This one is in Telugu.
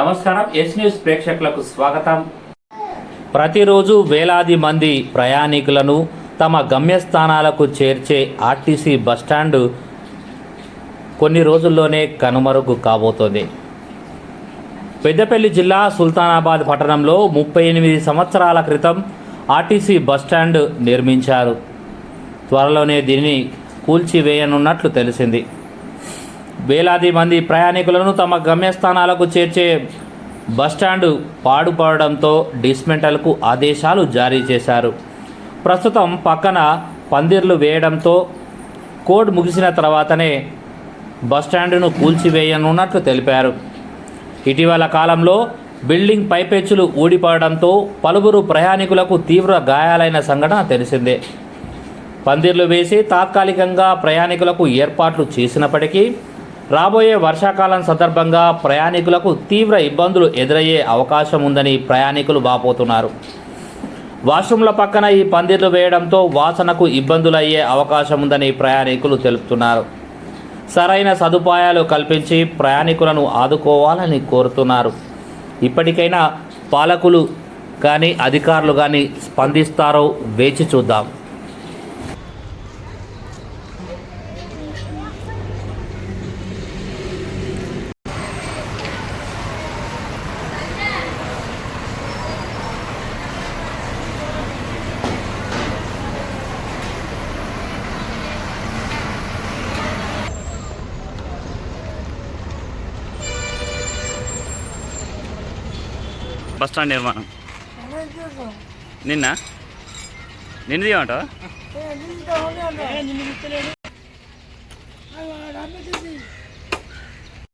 నమస్కారం. ఎస్ న్యూస్ ప్రేక్షకులకు స్వాగతం. ప్రతిరోజు వేలాది మంది ప్రయాణికులను తమ గమ్యస్థానాలకు చేర్చే ఆర్టీసీ బస్టాండు కొన్ని రోజుల్లోనే కనుమరుగు కాబోతోంది. పెద్దపల్లి జిల్లా సుల్తానాబాద్ పట్టణంలో ముప్పై ఎనిమిది సంవత్సరాల క్రితం ఆర్టీసీ బస్టాండ్ నిర్మించారు. త్వరలోనే దీనిని కూల్చివేయనున్నట్లు తెలిసింది. వేలాది మంది ప్రయాణికులను తమ గమ్యస్థానాలకు చేర్చే బస్టాండు పాడుపడడంతో డిస్మెంటల్కు ఆదేశాలు జారీ చేశారు. ప్రస్తుతం పక్కన పందిర్లు వేయడంతో కోడ్ ముగిసిన తర్వాతనే బస్టాండును కూల్చివేయనున్నట్లు తెలిపారు. ఇటీవల కాలంలో బిల్డింగ్ పైపెచ్చులు ఊడిపడడంతో పలువురు ప్రయాణికులకు తీవ్ర గాయాలైన సంఘటన తెలిసిందే. పందిర్లు వేసి తాత్కాలికంగా ప్రయాణికులకు ఏర్పాట్లు చేసినప్పటికీ రాబోయే వర్షాకాలం సందర్భంగా ప్రయాణికులకు తీవ్ర ఇబ్బందులు ఎదురయ్యే అవకాశం ఉందని ప్రయాణికులు బాపోతున్నారు వాష్రూమ్ల పక్కన ఈ పందిర్లు వేయడంతో వాసనకు ఇబ్బందులయ్యే అవకాశం ఉందని ప్రయాణికులు తెలుపుతున్నారు. సరైన సదుపాయాలు కల్పించి ప్రయాణికులను ఆదుకోవాలని కోరుతున్నారు. ఇప్పటికైనా పాలకులు కానీ అధికారులు కానీ స్పందిస్తారో వేచి చూద్దాం. బస్ స్టాండ్ నిర్మాణం నిన్న నిన్న తీయమంటావా